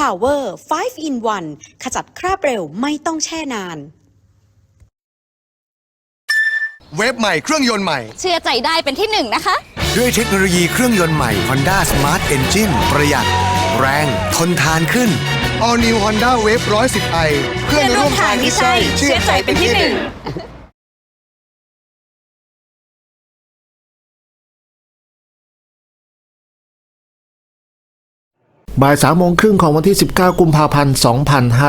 Power 5 in 1 ขจัดคราบเร็วไม่ต้องแช่นาน เวฟใหม่เครื่องยนต์ใหม่ เชื่อใจได้เป็นที่หนึ่งนะคะ ด้วยเทคโนโลยีเครื่องยนต์ใหม่ Honda Smart Engine ประหยัด แรง ทนทานขึ้น All New Honda Wave 110i เพื่อนร่วมทางที่ใช่เชื่อใจเป็นที่หนึ่ง บ่ายสามโมงครึ่งของวันที่ 19 กุมภาพันธ์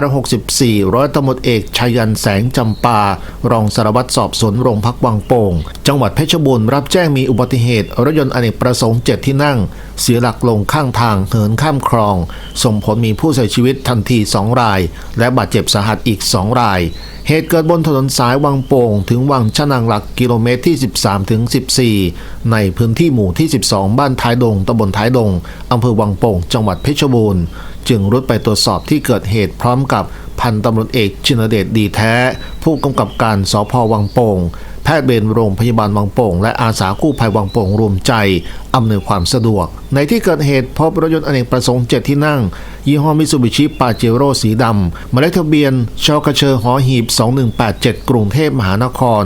2564 ร้อยตำรวจเอกชัยยันแสงจำปา รองสารวัตรสอบสวนโรงพักวังโป่ง จังหวัดเพชรบูรณ์รับแจ้งมีอุบัติเหตุ รถยนต์อเนกประสงค์เจ็ดที่นั่ง เสียหลักลงข้างทางเหินข้ามคลอง ส่งผลมีผู้เสียชีวิตทันที 2 ราย และบาดเจ็บสาหัสอีก 2 ราย เหตุเกิดบนถนนสายวังโป่ง ถึงวังชะนังหลักกิโลเมตรที่ 13ถึง14 ในพื้นที่หมู่ที่ 12 บ้านท้ายดงตำบลท้ายดงอำเภอวังโป่ง จังหวัดเพชรบูรณ์จึงรุดไปตรวจสอบที่เกิดเหตุพร้อมกับพันตำรวจเอกชินเดชดีแท้ ผู้กำกับการสพวังโป่ง แพทย์เวรโรงพยาบาลวังโป่ง และอาสากู้ภัยวังโป่งรวมใจอำนวยความสะดวก ในที่เกิดเหตุพบรถยนต์อเนกประสงค์เจ็ดที่นั่ง ยี่ห้อมิตซูบิชิปาเจโร่สีดำหมายเลขทะเบียนชกเชอหอหีบ 2187 กรุงเทพมหานคร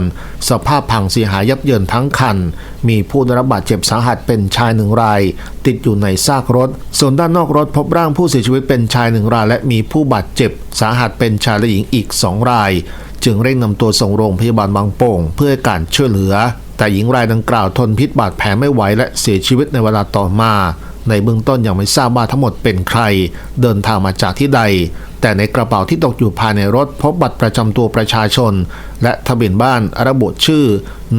สภาพพังเสียหายยับเยินทั้งคัน มีผู้ได้รับบาดเจ็บสาหัสเป็นชายหนึ่งราย ติดอยู่ในซากรถ ส่วนด้านนอกรถพบร่างผู้เสียชีวิตเป็นชายหนึ่งราย และมีผู้บาดเจ็บสาหัสเป็นชายและหญิงอีกสองราย จึงเร่งนำตัวส่งโรงพยาบาลบางโป่ง เพื่อการช่วยเหลือ แต่หญิงรายดังกล่าวทนพิษบาดแผลไม่ไหวและเสียชีวิตในเวลาต่อมา ในเบื้องต้นยังไม่ทราบว่าทั้งหมดเป็นใคร เดินทางมาจากที่ใด แต่ในกระเป๋าที่ตกอยู่ภายในรถพบบัตรประจำตัวประชาชน และทะเบียนบ้านระบุชื่อ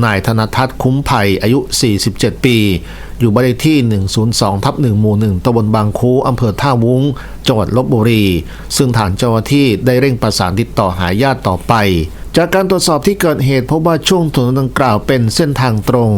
นายธนทัศน์คุ้มไผ่อายุ 47 ปี อยู่บ้านเลขที่ 102ทับ1หมู่ 1ตำบลบางคูอำเภอท่าวุ้ง จังหวัดลบบุรี ซึ่งฐานเจ้าหน้าที่ได้เร่งประสานติดต่อหาญาติต่อไป จากการตรวจสอบที่เกิดเหตุพบว่าช่วงถนนดังกล่าวเป็นเส้นทางตรง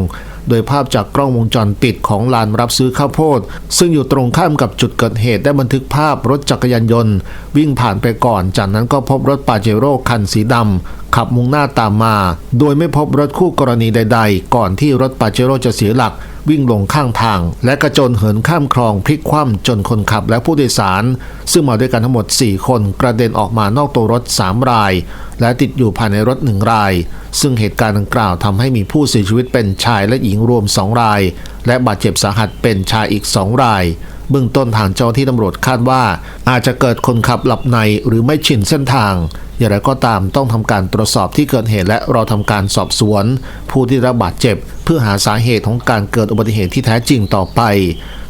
โดยภาพจากกล้องวงจรปิดของลานรับซื้อข้าวโพด ซึ่งอยู่ตรงข้ามกับจุดเกิดเหตุได้บันทึกภาพรถจักรยานยนต์ วิ่งผ่านไปก่อน จากนั้นก็พบรถปาเจโร่คันสีดำ ขับมุ่งหน้าตามมา โดยไม่พบรถคู่กรณีใด ๆ ก่อนที่รถปาเจโร่จะเสียหลัก วิ่งลงข้างทาง และกระโจนเหินข้ามคลองพลิกคว่ำจนคนขับและผู้โดยสาร ซึ่งมาด้วยกันทั้งหมด 4 คนกระเด็นออกมานอกตัวรถ 3 ราย และติดอยู่ภายในรถ1ราย ซึ่งเหตุการณ์ดังกล่าวทำให้มีผู้เสียชีวิตเป็นชายและหญิงรวม 2 ราย และบาดเจ็บสาหัสเป็นชายอีก 2 ราย เบื้องต้นทางเจ้าที่ตำรวจคาดว่า อาจจะเกิดคนขับหลับในหรือไม่ชินเส้นทาง อย่างไรก็ตามต้องทำการตรวจสอบที่เกิดเหตุและรอทำการสอบสวน ผู้ที่รับบาดเจ็บ เพื่อหาสาเหตุของการเกิดอุบัติเหตุที่แท้จริงต่อไป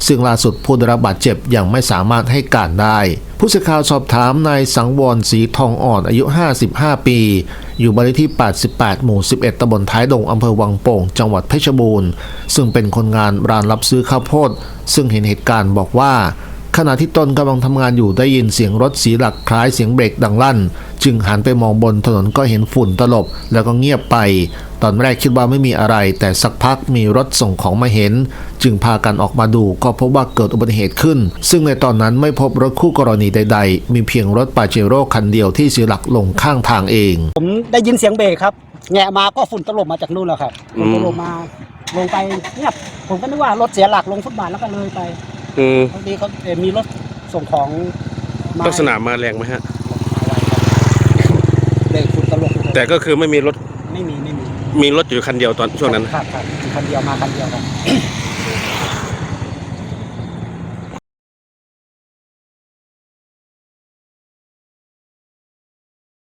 ซึ่งล่าสุดผู้ได้รับบาดเจ็บยังไม่สามารถให้การได้ ผู้สื่อข่าวสอบถามนายสังวรศรีทองอ่อนอายุ 55 ปี อยู่บ้านเลขที่ 88 หมู่ 11ตำบลท้ายดงอำเภอวังโป่ง จังหวัดเพชรบูรณ์ ซึ่งเป็นคนงานร้านรับซื้อข้าวโพด ซึ่งเห็นเหตุการณ์บอกว่า ขณะที่ตนกำลังทำงานอยู่ได้ยินเสียงรถเสียหลักคล้ายเสียงเบรกดังลั่น จึงหันไปมองบนถนนก็เห็นฝุ่นตลบแล้วก็เงียบไป ตอนแรกคิดว่าไม่มีอะไร แต่สักพักมีรถส่งของมาเห็น จึงพากันออกมาดูก็พบว่าเกิดอุบัติเหตุขึ้น ซึ่งในตอนนั้นไม่พบรถคู่กรณีใด ๆ มีเพียงรถปาเจโร่คันเดียวที่เสียหลักลงข้างทางเอง ผมได้ยินเสียงเบรกครับแงะมาก็ฝุ่นตลบมาจากนู่นแล้วครับอืฝุ่นมตลบมาลงไปเงียบผมก็นึกว่ารถเสียหลักลงฟุตบาทแล้วก็เลยไป อืมบางทีเขาเอ่อมีรถส่งของมาลักษณะมาแรงไหมฮะ เบรกฝุ่นตลบแต่ก็คือไม่มีรถไม่มีไม่มีมีรถอยู่คันเดียวตอนช่วงนั้น ครับครับมีคันเดียวมาคันเดียวครับ